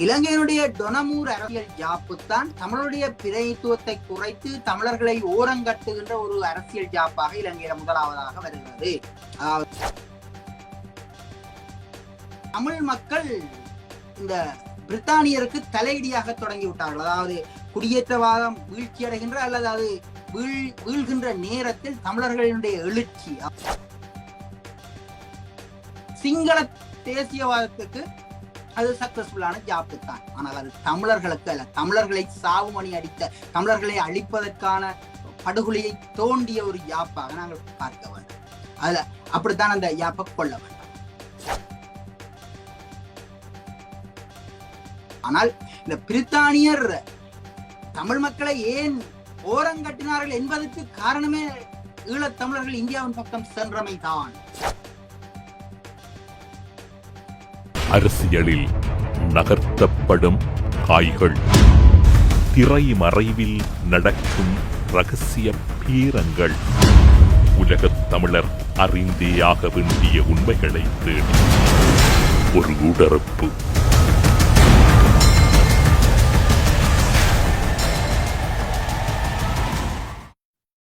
இலங்கையினுடைய டொனமூர் அரசியல் ஜாப்பு தான் தமிழுடைய பிரதித்துவத்தை குறைத்து தமிழர்களை ஓரங்கட்டுகின்ற ஒரு அரசியல் ஜாப்பாக இலங்கையில முதலாவதாக வருகிறது. தமிழ் மக்கள் இந்த பிரித்தானியருக்கு தலையடியாக தொடங்கி விட்டார்கள் அதாவது குடியேற்றவாதம் வீழ்ச்சி அடைகின்ற அல்லது அது வீழ் வீழ்கின்ற நேரத்தில் தமிழர்களினுடைய எழுச்சி சிங்கள தேசியவாதத்துக்கு அது சக்சஸ்ஃபுல்லான ஜாப்பு தான். ஆனால் அது தமிழர்களுக்கு அல்ல. தமிழர்களை சாவுமணி அடித்த தமிழர்களை அழிப்பதற்கான படுகொலையை தோண்டிய ஒரு யாப்பாக நாங்கள் பார்க்க வேண்டும். அதுல அப்படித்தான் அந்த யாப்பை கொள்ள வேண்டும். ஆனால் இந்த பிரித்தானியர் தமிழ் மக்களை ஏன் ஓரங்கட்டினார்கள் என்பதற்கு காரணமே ஈழத் தமிழர்கள் இந்தியாவின் பக்கம் சென்றமை தான் அரசியலில் நகர்த்தப்படும் காய்கள் திரைமறைவில் நடக்கும் ரகசிய பீரங்கள். உலகத் தமிழர் அறிந்தேயாக வேண்டிய உண்மைகளை தேடி. ஒரு உடறுப்பு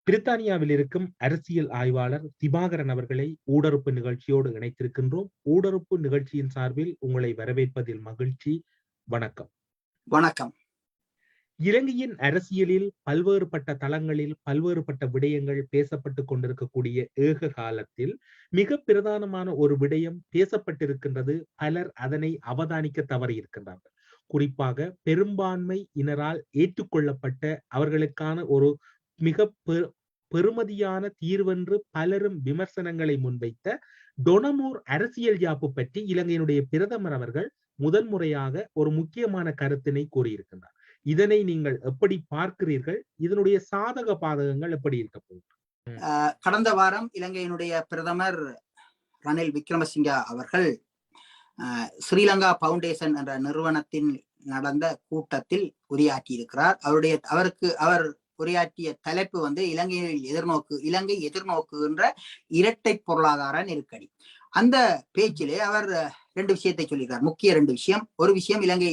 பிரித்தானியாவில் இருக்கும் அரசியல் ஆய்வாளர் திவாகரன் அவர்களை ஊடறுப்பு நிகழ்ச்சியோடு இணைத்திருக்கின்றோம். ஊடறுப்பு நிகழ்ச்சியின் சார்பில் உங்களை வரவேற்பதில் மகிழ்ச்சி. வணக்கம். வணக்கம். இலங்கையின் அரசியலில் பல்வேறுபட்ட தளங்களில் பல்வேறுபட்ட விடயங்கள் பேசப்பட்டு கொண்டிருக்கக்கூடிய ஏக காலத்தில் மிக பிரதானமான ஒரு விடயம் பேசப்பட்டிருக்கின்றது. பலர் அதனை அவதானிக்க தவறியிருக்கின்றார்கள் குறிப்பாக பெரும்பான்மை இனரால் ஏற்றுக்கொள்ளப்பட்ட அவர்களுக்கான ஒரு மிக பெறுமதியான தீர்வென்று பலரும் விமர்சனங்களை முன்வைத்த டொனமோர் அரசியல் யாப்பு பற்றி இலங்கையினுடைய பிரதமர் அவர்கள் முதல் முறையாக ஒரு முக்கியமான கருத்தினை கூறியிருக்கின்றார். இதனை நீங்கள் எப்படி பார்க்கிறீர்கள்? இதனுடைய சாதக பாதகங்கள் எப்படி இருக்க போகுது? கடந்த வாரம் இலங்கையினுடைய பிரதமர் ரணில் விக்ரமசிங்கா அவர்கள் ஸ்ரீலங்கா பவுண்டேஷன் என்ற நிறுவனத்தின் நடந்த கூட்டத்தில் உரையாற்றி இருக்கிறார் அவருடைய அவருக்கு அவர் உரையாற்றிய தலைப்பு வந்து இலங்கையில் எதிர்நோக்கு இலங்கை எதிர்நோக்குகின்ற இரட்டை பொருளாதார நெருக்கடி. அந்த பேச்சிலே அவர் ரெண்டு விஷயத்தை சொல்லியிருக்கார். முக்கிய ரெண்டு விஷயம். ஒரு விஷயம் இலங்கை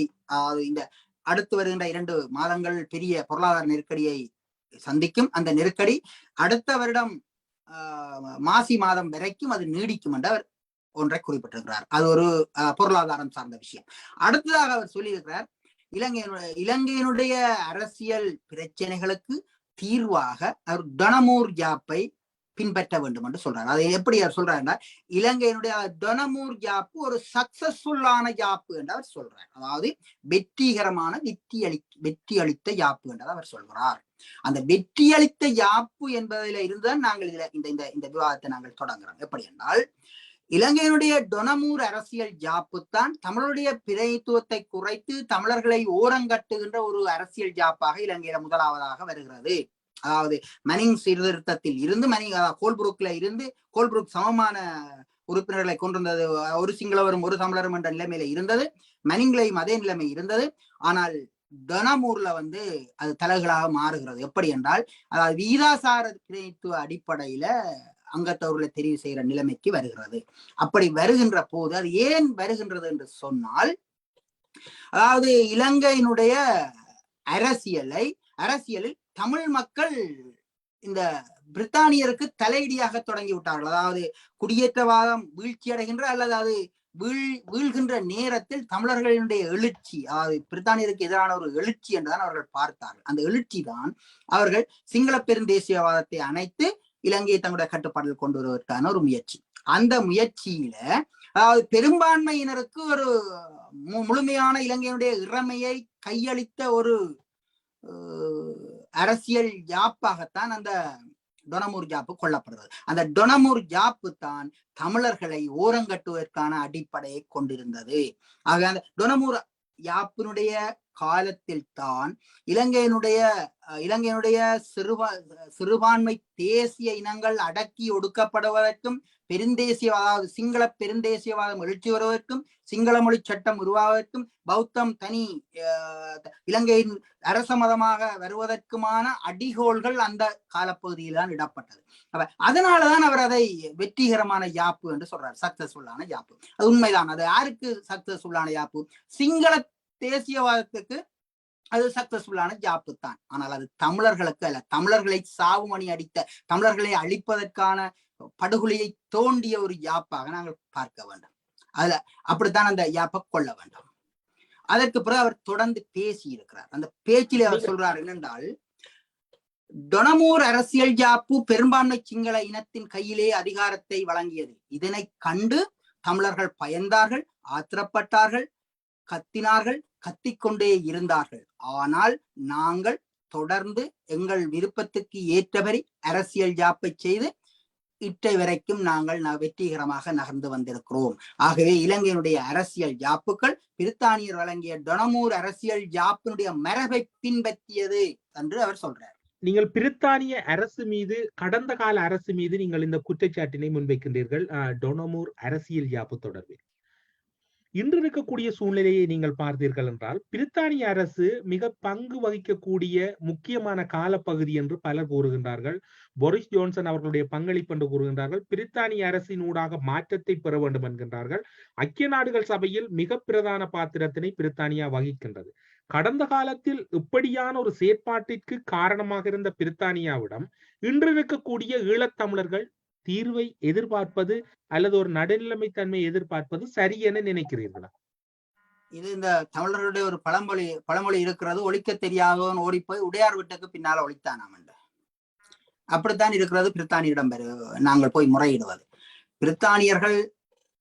இந்த அடுத்து வருகின்ற இரண்டு மாதங்கள் பெரிய பொருளாதார நெருக்கடியை சந்திக்கும் அந்த நெருக்கடி அடுத்த வருடம் ஆஹ், மாசி மாதம் வரைக்கும் அது நீடிக்கும் என்று அவர் ஒன்றை குறிப்பிட்டிருக்கிறார். அது ஒரு பொருளாதாரம் சார்ந்த விஷயம். அடுத்ததாக அவர் சொல்லியிருக்கிறார் இலங்கையினுடைய இலங்கையினுடைய அரசியல் பிரச்சனைகளுக்கு தீர்வாக அவர் டொனமூர் ஜாப்பை பின்பற்ற வேண்டும் என்று சொல்றாரு. அதை எப்படி அவர் சொல்றாருன்னா இலங்கையினுடைய டொனமூர் ஜாப்பு ஒரு சக்சஸ்ஃபுல்லான ஜாப்பு என்று அவர் சொல்றார். அதாவது வெற்றிகரமான வெற்றி அளி வெற்றி அளித்த யாப்பு என்று அவர் சொல்கிறார். அந்த வெற்றி அளித்த யாப்பு என்பதில இருந்துதான் நாங்கள் இதுல இந்த இந்த இந்த விவாதத்தை நாங்கள் தொடங்குறோம். எப்படி என்றால் இலங்கையினுடைய டொனமூர் அரசியல் ஜாப்பு தான் தமிழுடைய பிரதித்துவத்தை குறைத்து தமிழர்களை ஓரங்கட்டுகின்ற ஒரு அரசியல் ஜாப்பாக இலங்கையில முதலாவதாக வருகிறது. அதாவது மனிங் சீர்திருத்தத்தில் இருந்து மனிங் அதாவது கோல்புருக்ல இருந்து கோல்புருக் சமமான உறுப்பினர்களை கொண்டிருந்தது ஒரு சிங்களவரும் ஒரு தமிழரும் என்ற நிலைமையில இருந்தது. மனிங்லையும் அதே நிலைமை இருந்தது. ஆனால் டொனமூர்ல வந்து அது தலைகளாக மாறுகிறது. எப்படி என்றால் அதாவது வீதாசார பிரதித்துவ அடிப்படையில அங்கத்தவர்களை தெரிவு செய்கிற நிலைமைக்கு வருகிறது. அப்படி வருகின்ற போது அது ஏன் வருகின்றது என்று சொன்னால் அதாவது இலங்கையினுடைய அரசியலை அரசியலில் தமிழ் மக்கள் இந்த பிரித்தானியருக்கு தலையடியாக தொடங்கி விட்டார்கள் அதாவது குடியேற்றவாதம் வீழ்ச்சி அடைகின்ற அல்லது அது வீழ் வீழ்கின்ற நேரத்தில் தமிழர்களினுடைய எழுச்சி அதாவது பிரித்தானியருக்கு எதிரான ஒரு எழுச்சி என்றுதான் அவர்கள் பார்த்தார்கள். அந்த எழுச்சி தான் அவர்கள் சிங்கள பெருந்தேசியவாதத்தை அணைத்து இலங்கையை தங்களுடைய கட்டுப்பாட்டில் கொண்டு வருவதற்கான ஒரு முயற்சி. அந்த முயற்சியில அதாவது பெரும்பான்மையினருக்கு ஒரு முழுமையான இலங்கையினுடைய இறமையை கையளித்த ஒரு அரசியல் யாப்பாகத்தான் அந்த டொனமூர் ஜாப்பு கொல்லப்படுறது அந்த டொனமூர் ஜாப்பு தான் தமிழர்களை ஓரங்கட்டுவதற்கான அடிப்படையை கொண்டிருந்தது. ஆக அந்த டொனமூர் யாப்பினுடைய காலத்தில் தான் இலங்கையினுடைய இலங்கையினுடைய சிறுபா சிறுபான்மை தேசிய இனங்கள் அடக்கி ஒடுக்கப்படுவதற்கும் பெருந்தேசியவாத சிங்கள பெருந்தேசியவாதம் எழுச்சி வருவதற்கும் சிங்கள மொழி சட்டம் உருவாவதற்கும் பௌத்தம் தனி அஹ், இலங்கையின் அரச மதமாக வருவதற்குமான அடிகோள்கள் அந்த காலப்பகுதியில் தான் இடப்பட்டது. அப்ப அதனாலதான் அவர் அதை வெற்றிகரமான யாப்பு என்று சொல்றார். சக்சஸ்ஃபுல்லான யாப்பு. அது உண்மைதான். அது யாருக்கு சக்சஸ்ஃபுல்லான யாப்பு? சிங்கள தேசியவாதத்துக்கு அது சக்சஸ்ஃபுல்லான ஜாப்பு தான். ஆனால் அது தமிழர்களுக்கு அல்ல. தமிழர்களை சாவுமணி அடித்த தமிழர்களை அழிப்பதற்கான படுகொலையை தோண்டிய ஒரு யாப்பாக நாங்கள் பார்க்க வேண்டும். அதுல அப்படித்தான் அந்த யாப்பை கொள்ள வேண்டும். அதற்கு பிறகு அவர் தொடர்ந்து பேசி இருக்கிறார். அந்த பேச்சிலே அவர் சொல்றார் என்னென்றால் டொனமூர் அரசியல் ஜாப்பு பெரும்பான்மை சிங்கள இனத்தின் கையிலே அதிகாரத்தை வழங்கியது இதனை கண்டு தமிழர்கள் பயந்தார்கள் ஆத்திரப்பட்டார்கள் கத்தினார்கள் கத்திக்கொண்டே இருந்தார்கள். ஆனால் நாங்கள் தொடர்ந்து எங்கள் விருப்பத்துக்கு ஏற்றபடி அரசியல் ஜாப்பை செய்து இட்டை வரைக்கும் நாங்கள் வெற்றிகரமாக நகர்ந்து வந்திருக்கிறோம். ஆகவே இலங்கையினுடைய அரசியல் ஜாப்புகள் பிரித்தானியர் வழங்கிய டொனமூர் அரசியல் ஜாப்பினுடைய மரபை பின்பற்றியது என்று அவர் சொல்றார். நீங்கள் பிரித்தானிய அரசு மீது கடந்த கால அரசு மீது நீங்கள் இந்த குற்றச்சாட்டினை முன்வைக்கின்றீர்கள். அஹ், டொனமூர் அரசியல் ஜாப்பு தொடர்பில். இன்று இருக்கக்கூடிய சூழ்நிலையை நீங்கள் பார்த்தீர்கள் என்றால் பிரித்தானிய அரசு மிக பங்கு வகிக்கக்கூடிய முக்கியமான காலப்பகுதி என்று பலர் கூறுகின்றார்கள். போரிஸ் ஜோன்சன் அவர்களுடைய பங்களிப்பு என்று கூறுகின்றார்கள். பிரித்தானிய அரசின் ஊடாக மாற்றத்தை பெற வேண்டும் என்கின்றார்கள். ஐக்கிய நாடுகள் சபையில் மிக பிரதான பாத்திரத்தினை பிரித்தானியா வகிக்கின்றது. கடந்த காலத்தில் இப்படியான ஒரு செயற்பாட்டிற்கு காரணமாக இருந்த பிரித்தானியாவிடம் இன்று இருக்கக்கூடிய ஈழத்தமிழர்கள் தீர்வை எதிர்பார்ப்பது அல்லது ஒரு நடுநிலைமை தன்மை எதிர்பார்ப்பது சரி என நினைக்கிறீர்களா? இது இந்த தமிழர்களுடைய ஒரு பழமொழி பழமொழி இருக்கிறது. ஒழிக்க தெரியாதவன் ஓடிப்போய் உடையார் வீட்டுக்கு பின்னால ஒழித்தானாம் என்று அப்படித்தான் இருக்கிறது. பிரித்தானியிடம் பெரு நாங்கள் போய் முறையிடுவது. பிரித்தானியர்கள்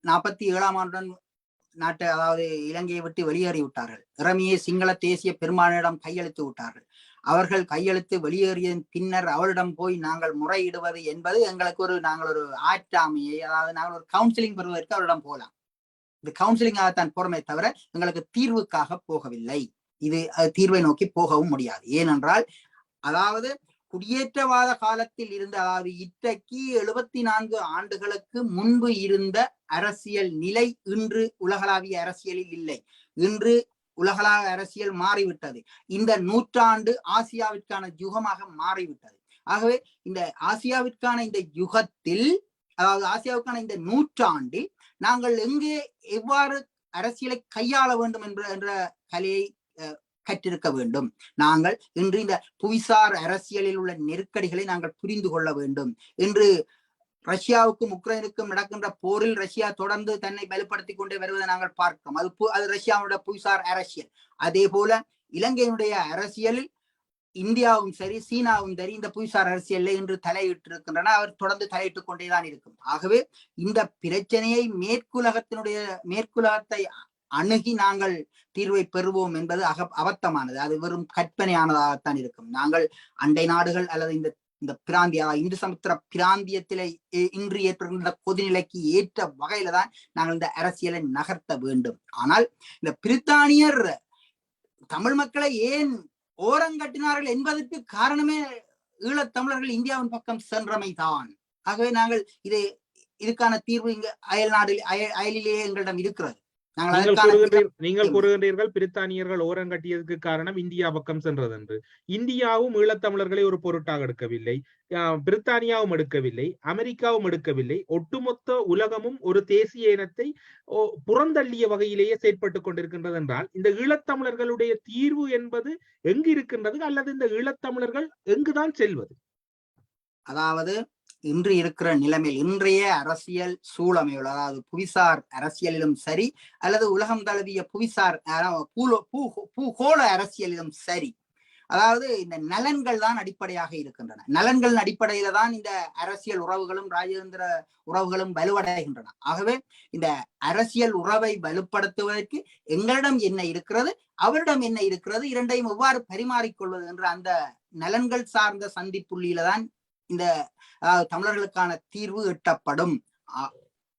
நாற்பத்தி ஏழாம் ஆண்டுடன் நாட்டை அதாவது இலங்கையை விட்டு வெளியேறி விட்டார்கள் இறமையை சிங்கள தேசிய பெருமானிடம் கையளித்து விட்டார்கள். அவர்கள் கையெழுத்து வெளியேறியதன் பின்னர் அவரிடம் போய் நாங்கள் முறையிடுவது என்பது எங்களுக்கு ஒரு நாங்கள் ஒரு ஆற்றாமையை அதாவது நாங்கள் ஒரு கவுன்சிலிங் பெறுவதற்கு அவரிடம் போகலாம். இது கவுன்சிலிங்காகத்தான் போறமே தவிர எங்களுக்கு தீர்வுக்காக போகவில்லை. இது தீர்வை நோக்கி போகவும் முடியாது. ஏனென்றால் அதாவது குடியேற்றவாத காலத்தில் இருந்த அதாவது இன்றைக்கு எழுபத்தி நான்கு ஆண்டுகளுக்கு முன்பு இருந்த அரசியல் நிலை இன்று உலகளாவிய அரசியலில் இல்லை. இன்று உலகளாவிய அரசியல் மாறிவிட்டது. இந்த நூற்றாண்டு ஆசியாவிற்கான யுகமாக மாறிவிட்டது. ஆகவே இந்த ஆசியாவிற்கான இந்த யுகத்தில் அதாவது ஆசியாவுக்கான இந்த நூற்றாண்டில் நாங்கள் எங்கே எவ்வாறு அரசியலை கையாள வேண்டும் என்ற என்ற கலையை அஹ், கற்றிருக்க வேண்டும். நாங்கள் இன்று இந்த புவிசார் அரசியலில் உள்ள நெருக்கடிகளை நாங்கள் புரிந்து கொள்ள வேண்டும் என்று ரஷ்யாவுக்கும் உக்ரைனுக்கும் நடக்கின்ற போரில் ரஷ்யா தொடர்ந்து தன்னை பலப்படுத்திக் கொண்டே வருவதை நாங்கள் பார்க்கிறோம். அது பு- அது ரஷ்யாவுடைய புவிசார் அரசியல். அதே போல இலங்கையினுடைய அரசியலில் இந்தியாவும் சரி சீனாவும் சரி இந்த புவிசார் அரசியல்ல இன்று தலையிட்டு இருக்கின்றன அவர் தொடர்ந்து தலையிட்டுக் கொண்டேதான் இருக்கும். ஆகவே இந்த பிரச்சனையை மேற்குலகத்தினுடைய மேற்குலகத்தை அணுகி நாங்கள் தீர்வை பெறுவோம் என்பது அக அபத்தமானது. அது வெறும் கற்பனையானதாகத்தான் இருக்கும். நாங்கள் அண்டை நாடுகள் அல்லது இந்த இந்த பிராந்திய இந்து சமுத்திர பிராந்தியத்திலே இன்று ஏற்படுகின்ற கொதிநிலைக்கு ஏற்ற வகையில தான் நாங்கள் இந்த அரசியலை நகர்த்த வேண்டும். ஆனால் இந்த பிரித்தானியர் தமிழ் மக்களை ஏன் ஓரங்கட்டினார்கள் என்பதற்கு காரணமே ஈழத்தமிழர்கள் இந்தியாவின் பக்கம் சென்றமைதான். ஆகவே நாங்கள் இதை இதுக்கான தீர்வு இங்கு அயல் நாடு அயல் அயலிலேயே எங்களிடம் இருக்கிறது. நாங்கள் நீங்கள் அதற்கான கூறுகின்றீர் நீங்கள் கூறுகின்றீர்கள் பிரித்தானியர்கள் ஓரங்கட்டியதற்கு காரணம் இந்தியா பக்கம் சென்றது என்று இந்தியாவும் ஈழத்தமிழர்களை ஒரு பொருட்டாக எடுக்கவில்லை. பிரித்தானியாவும் எடுக்கவில்லை. அமெரிக்காவும் எடுக்கவில்லை. ஒட்டுமொத்த உலகமும் ஒரு தேசிய இனத்தை புறந்தள்ளிய வகையிலேயே செயற்பட்டுக் கொண்டிருக்கின்றது என்றால் இந்த ஈழத்தமிழர்களுடைய தீர்வு என்பது எங்கு இருக்கின்றது? அல்லது இந்த ஈழத்தமிழர்கள் எங்குதான் செல்வது? அதாவது இன்று இருக்கிற நிலைமையில் இன்றைய அரசியல் சூழமையில் அதாவது புவிசார் அரசியலிலும் சரி அல்லது உலகம் தழுவிய புவிசார் பூகோள அரசியலிலும் சரி. அதாவது இந்த நலன்கள் தான் அடிப்படையாக இருக்கின்றன. நலன்களின் அடிப்படையில தான் இந்த அரசியல் உறவுகளும் ராஜேந்திர உறவுகளும் வலுவடைகின்றன. ஆகவே இந்த அரசியல் உறவை வலுப்படுத்துவதற்கு எங்களிடம் என்ன இருக்கிறது அவரிடம் என்ன இருக்கிறது இரண்டையும் எவ்வாறு பரிமாறிக்கொள்வது என்ற அந்த நலன்கள் சார்ந்த சந்திப்புள்ளியில தான் இந்த அதாவது தமிழர்களுக்கான தீர்வு எட்டப்படும்.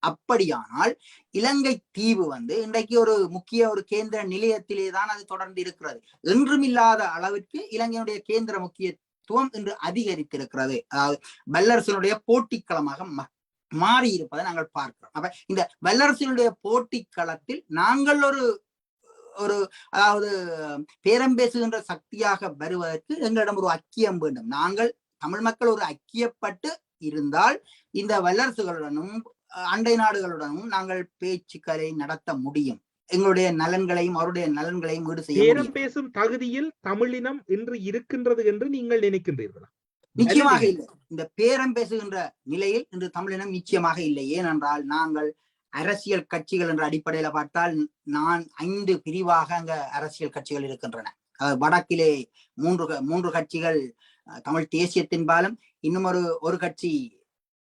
அப்படியானால் இலங்கை தீவு வந்து இன்றைக்கு ஒரு முக்கிய ஒரு கேந்திர நிலையத்திலே தான் அது தொடர்ந்து இருக்கிறது. என்றுமில்லாத அளவிற்கு இலங்கையினுடைய கேந்திர முக்கியத்துவம் இன்று அதிகரித்திருக்கிறது. அதாவது வல்லரசனுடைய போட்டிக்களமாக ம- மாறி இருப்பதை நாங்கள் பார்க்கிறோம். அப்ப இந்த வல்லரசினுடைய போட்டிக்களத்தில் நாங்கள் ஒரு ஒரு அதாவது பேரம் பேசுகின்ற சக்தியாக வருவதற்கு எங்களிடம் ஒரு அக்கியம் வேண்டும். நாங்கள் தமிழ் மக்கள் ஒரு ஐக்கியப்பட்டு இருந்தால் இந்த வல்லரசுகளுடனும் அண்டை நாடுகளுடனும் நாங்கள் பேச்சுக்களை நடத்த முடியும். எங்களுடைய நலன்களையும் அவருடைய நலன்களையும் ஈடு செய்ய பேசும் தகுதியில் தமிழினம் இன்று இருக்கின்றது என்று நீங்கள் நினைக்கின்றீர்களா? நிச்சயமாக இல்லை. இந்த பேரம் பேசுகின்ற நிலையில் இன்று தமிழினம் நிச்சயமாக இல்லை. ஏனென்றால் நாங்கள் அரசியல் கட்சிகள் என்ற அடிப்படையில பார்த்தால் நான் ஐந்து பிரிவாக அங்க அரசியல் கட்சிகள் இருக்கின்றன. வடக்கிலே மூன்று மூன்று கட்சிகள் தமிழ் தேசியத்தின் பாலம் இன்னும் ஒரு ஒரு கட்சி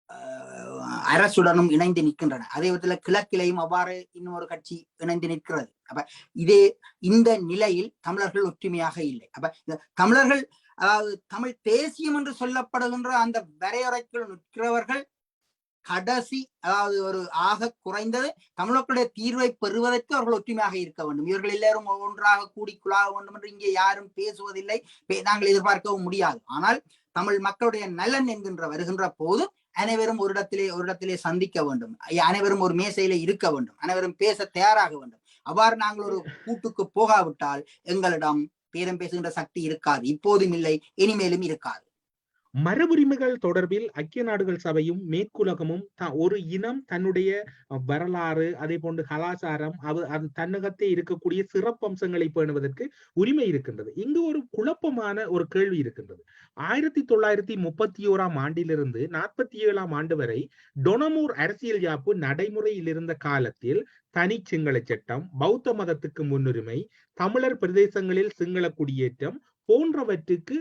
அஹ், அரசுடனும் இணைந்து நிற்கின்றன. அதே விதத்துல கிழக்கிலையும் அவ்வாறு இன்னும் ஒரு கட்சி இணைந்து நிற்கிறது. அப்ப இதே இந்த நிலையில் தமிழர்கள் ஒற்றுமையாக இல்லை. அப்ப தமிழர்கள் அதாவது தமிழ் தேசியம் என்று சொல்லப்படுகின்ற அந்த வரையறைக்குள் நிற்கிறவர்கள் கடைசி அதாவது ஒரு ஆக குறைந்தது தமிழர்களுடைய தீர்வை பெறுவதற்கு அவர்கள் ஒற்றுமையாக இருக்க வேண்டும். இவர்கள் எல்லாரும் ஒன்றாக கூடி குழாக வேண்டும் என்று இங்கே யாரும் பேசுவதில்லை. நாங்கள் எதிர்பார்க்கவும் முடியாது. ஆனால் தமிழ் மக்களுடைய நலன் என்கின்ற வருகின்ற போது அனைவரும் ஒரு இடத்திலே ஒரு இடத்திலே சந்திக்க வேண்டும். அனைவரும் ஒரு மேசையிலே இருக்க வேண்டும். அனைவரும் பேச தயாராக வேண்டும். அவ்வாறு நாங்கள் ஒரு கூட்டுக்கு போகாவிட்டால் எங்களிடம் பேரம் பேசுகின்ற சக்தி இருக்காது. இப்போதும் இல்லை இனிமேலும் இருக்காது. மரபுரிமைகள் தொடர்பில் ஐக்கிய நாடுகள் சபையும் மேற்குலகமும் ஒரு இனம் தன்னுடைய வரலாறு அதே போன்று கலாச்சாரம் அது அது தன்னகத்தே இருக்கக்கூடிய சிறப்பம்சங்களை பேணுவதற்கு உரிமை இருக்கின்றது. இங்கு ஒரு குழப்பமான ஒரு கேள்வி இருக்கின்றது. ஆயிரத்தி தொள்ளாயிரத்தி முப்பத்தி ஓராம் ஆண்டிலிருந்து நாற்பத்தி ஏழாம் ஆண்டு வரை டொனமூர் அரசியல் யாப்பு நடைமுறையில் இருந்த காலத்தில் தனி சிங்கள சட்டம் பௌத்த மதத்துக்கு முன்னுரிமை தமிழர் பிரதேசங்களில் சிங்கள குடியேற்றம் போன்றவற்றுக்கு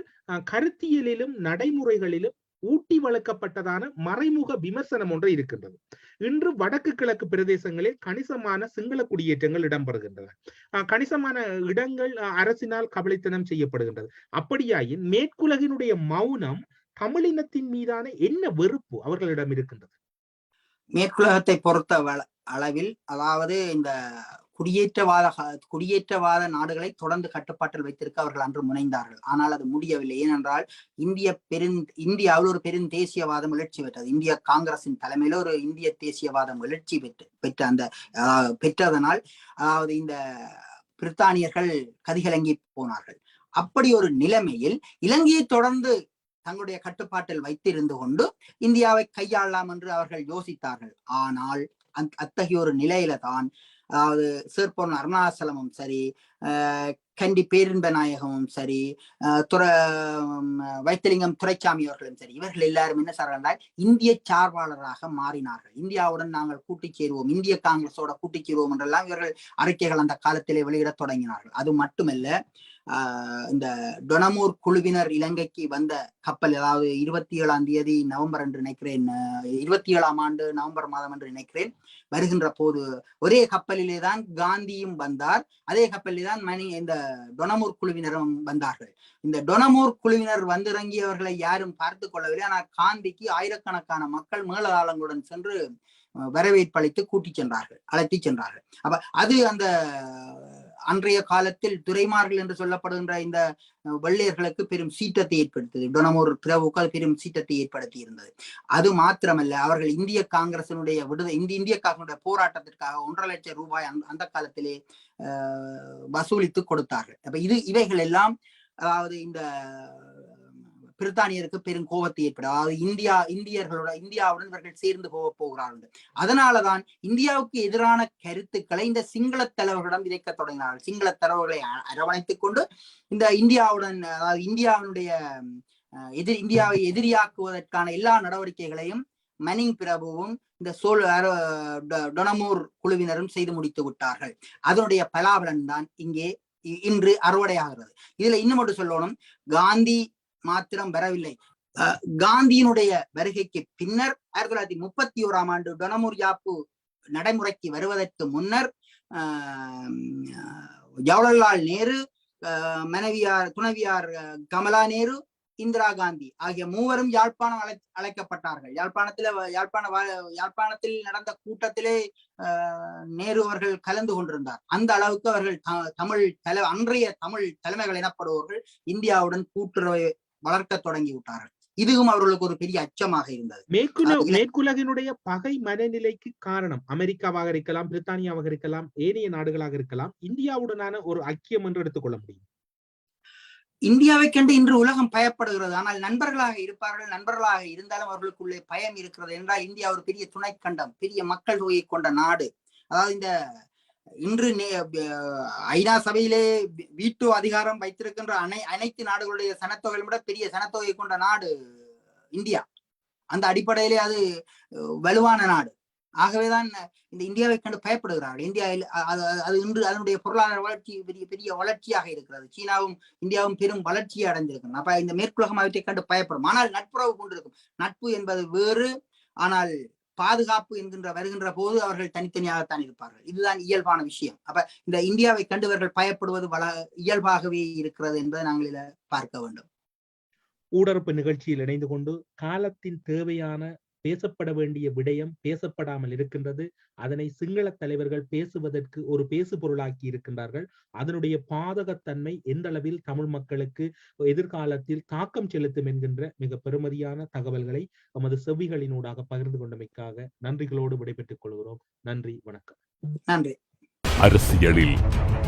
கருத்தியலிலும் நடைமுறைகளிலும் ஊட்டி வளர்க்கப்பட்டதான மறைமுக விமர்சனம் ஒன்று இருக்கின்றது. இன்று வடக்கு கிழக்கு பிரதேசங்களில் கணிசமான சிங்கள குடியேற்றங்கள் இடம்பெறுகின்றன. அஹ், கணிசமான இடங்கள் அஹ், அரசினால் கபலித்தனம் செய்யப்படுகின்றது. அப்படியாயின் மேற்குலகினுடைய மௌனம் தமிழினத்தின் மீதான என்ன வெறுப்பு அவர்களிடம் இருக்கின்றது? மேற்குலகத்தை பொறுத்த வள- அளவில் அதாவது இந்த குடியேற்றவாத குடியேற்றவாத நாடுகளை தொடர்ந்து கட்டுப்பாட்டில் வைத்திருக்க அவர்கள் அன்று முனைந்தார்கள். ஆனால் அது முடியவில்லை. ஏனென்றால் இந்திய பெருந் இந்தியாவில் ஒரு பெருந்தேசியவாதம் எழுச்சி பெற்றது. இந்திய காங்கிரசின் தலைமையில ஒரு இந்திய தேசியவாதம் எழுச்சி பெற்று பெற்ற அந்த பெற்றதனால் அதாவது இந்த பிரித்தானியர்கள் கதிகலங்கி போனார்கள். அப்படி ஒரு நிலைமையில் இலங்கையை தொடர்ந்து தங்களுடைய கட்டுப்பாட்டில் வைத்திருந்து கொண்டு இந்தியாவை கையாளலாம் என்று அவர்கள் யோசித்தார்கள். ஆனால் அத்தகைய ஒரு நிலையில தான் அதாவது சேர்ப்பொன் அருணாசலமும் சரி கண்டி பேரின்ப நாயகமும் சரி ஆஹ் துற உம், வைத்திலிங்கம் துரைசாமி அவர்களும் சரி இவர்கள் எல்லாரும் என்ன சார்கள் இந்திய சார்பாளராக மாறினார்கள். இந்தியாவுடன் நாங்கள் கூட்டிச் சேருவோம் இந்திய காங்கிரஸோட கூட்டிச் சேருவோம் என்றெல்லாம் இவர்கள் அறிக்கைகள் அந்த காலத்திலே வெளியிடத் தொடங்கினார்கள். அது மட்டுமல்ல ஆஹ் இந்த டொனமூர் குழுவினர் இலங்கைக்கு வந்த கப்பல் அதாவது இருபத்தி ஏழாம் தேதி நவம்பர் என்று நினைக்கிறேன் இருபத்தி ஏழாம் ஆண்டு நவம்பர் மாதம் என்று நினைக்கிறேன் வருகின்ற போது ஒரே கப்பலிலே தான் காந்தியும் வந்தார். அதே கப்பலிலே தான் மணி இந்த டொனமூர் குழுவினரும் வந்தார்கள். இந்த டொனமூர் குழுவினர் வந்திறங்கியவர்களை யாரும் பார்த்து கொள்ளவில்லை. ஆனால் காந்திக்கு ஆயிரக்கணக்கான மக்கள் மேலதாளங்களுடன் சென்று வரவேற்பளித்து கூட்டிச் சென்றார்கள் அழைத்து சென்றார்கள். அப்ப அது அந்த அன்றைய காலத்தில் துரைமார்கள் என்று சொல்லப்படுகின்ற இந்த வெள்ளையர்களுக்கு பெரும் சீற்றத்தை ஏற்படுத்தியது. டொனமோர் பிரபுக்கள் பெரும் சீற்றத்தை ஏற்படுத்தி இருந்தது அது மாத்திரமல்ல அவர்கள் இந்திய காங்கிரசினுடைய விடுதலை இந்திய இந்திய காங்கிரசுடைய போராட்டத்திற்காக ஒன்றரை லட்சம் ரூபாய் அந்த அந்த காலத்திலே வசூலித்து கொடுத்தார்கள். அப்ப இது இவைகள் எல்லாம் அதாவது இந்த பிரித்தானியருக்கு பெரும் கோபத்தை ஏற்படும் அதாவது இந்தியா இந்தியர்களோட இந்தியாவுடன் இவர்கள் சேர்ந்து போக போகிறார்கள். அதனாலதான் இந்தியாவுக்கு எதிரான கருத்துக்களை இந்த சிங்கள தலைவர்களிடம் விதைக்க தொடங்கினார்கள். சிங்கள தலைவர்களை அரவணைத்துக் கொண்டு இந்த இந்தியாவுடன் அதாவது இந்தியாவினுடைய அஹ், எதிர் இந்தியாவை எதிரியாக்குவதற்கான எல்லா நடவடிக்கைகளையும் மனிங் பிரபுவும் இந்த சோல் டொ- டொனமூர் குழுவினரும் செய்து முடித்து விட்டார்கள். அதனுடைய பலாபலன் தான் இங்கே இ- இன்று அறுவடையாகிறது. இதுல இன்னும் மட்டும் சொல்லணும். காந்தி மாத்திரம் வரவில்லை. அஹ், காந்தியினுடைய வருகைக்கு பின்னர் ஆயிரத்தி தொள்ளாயிரத்தி முப்பத்தி ஓராம் ஆண்டு டொனமூர் யாப்பு நடைமுறைக்கு வருவதற்கு முன்னர் ஆஹ், ஜவஹர்லால் நேரு ஆஹ், மனைவியார் துணைவியார் கமலா நேரு இந்திரா காந்தி ஆகிய மூவரும் யாழ்ப்பாணம் அழை அழைக்கப்பட்டார்கள். யாழ்ப்பாணத்துல யாழ்ப்பாண யாழ்ப்பாணத்தில் நடந்த கூட்டத்திலே ஆஹ், நேரு அவர்கள் கலந்து கொண்டிருந்தார். அந்த அளவுக்கு அவர்கள் த- தமிழ் தலை அன்றைய தமிழ் தலைமைகள் எனப்படுபவர்கள் இந்தியாவுடன் கூட்டுறவை வளர்க்க தொடங்கி விட்டார்கள். இதுவும் அவர்களுக்கு ஒரு பெரிய அச்சமாக இருந்தது. மேற்குல. மேற்குலகினுடைய பகை மனநிலைக்கு காரணம் அமெரிக்காவாக இருக்கலாம் பிரித்தானியாவாக இருக்கலாம் ஏனைய நாடுகளாக இருக்கலாம் இந்தியாவுடனான ஒரு ஐக்கியம் என்று எடுத்துக்கொள்ள முடியும். இந்தியாவை கண்டு இன்று உலகம் பயப்படுகிறது. ஆனால் நண்பர்களாக இருப்பார்கள் நண்பர்களாக இருந்தாலும் அவர்களுக்குள்ளே பயம் இருக்கிறது. என்றால் இந்தியா ஒரு பெரிய துணைக்கண்டம் பெரிய மக்கள் தொகையை கொண்ட நாடு. அதாவது இந்த இன்று ஐநா சபையிலே வீட்டு அதிகாரம் வைத்திருக்கின்ற அனை அனைத்து நாடுகளுடைய சனத்தொகையும் விட பெரிய சனத்தொகை கொண்ட நாடு இந்தியா. அந்த அடிப்படையிலே அது வலுவான நாடு. ஆகவேதான் இந்த இந்தியாவை கண்டு பயப்படுகிறார்கள். இந்தியாவில் அது அது- இன்று அதனுடைய பொருளாதார வளர்ச்சி பெரிய பெரிய வளர்ச்சியாக இருக்கிறது. சீனாவும் இந்தியாவும் பெரும் வளர்ச்சியை அடைந்திருக்கும் அப்ப இந்த மேற்குலகம் அவற்றை கண்டு பயப்படும். ஆனால் நட்புறவு கொண்டிருக்கும். நட்பு என்பது வேறு ஆனால் பாதுகாப்பு என்கின்ற வருகின்ற போது அவர்கள் தனித்தனியாகத்தான் இருப்பார்கள். இதுதான் இயல்பான விஷயம். அப்ப இந்த இந்தியாவை கண்டவர்கள் பயப்படுவது வள இயல்பாகவே இருக்கிறது என்பதை நாங்கள் இதில் பார்க்க வேண்டும். ஊடறுப்பு நிகழ்ச்சியில் இணைந்து கொண்டு காலத்தின் தேவையான பேசப்பட வேண்டிய விடயம் பேசப்படாமல் இருக்கின்றது. அதனை சிங்கள தலைவர்கள் பேசுவதற்கு ஒரு பேசு பொருளாக்கி இருக்கின்றார்கள். அதனுடைய பாதகத்தன்மை எந்த அளவில் தமிழ் மக்களுக்கு எதிர்காலத்தில் தாக்கம் செலுத்தும் என்கின்ற மிக பெருமதியான தகவல்களை நமது செவ்விகளினூடாக பகிர்ந்து கொண்டமைக்காக நன்றிகளோடு விடைபெற்றுக் கொள்கிறோம். நன்றி வணக்கம். நன்றி. அரசியலில்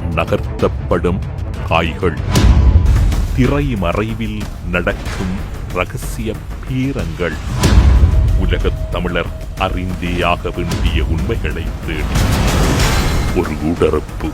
நகர்த்தப்படும் காய்கள் திரைமறைவில் நடக்கும் ரகசிய பீரங்கள். உலகத் தமிழர் அறிந்தேயாக வேண்டிய உண்மைகளை தேடி. ஒரு உடறுப்பு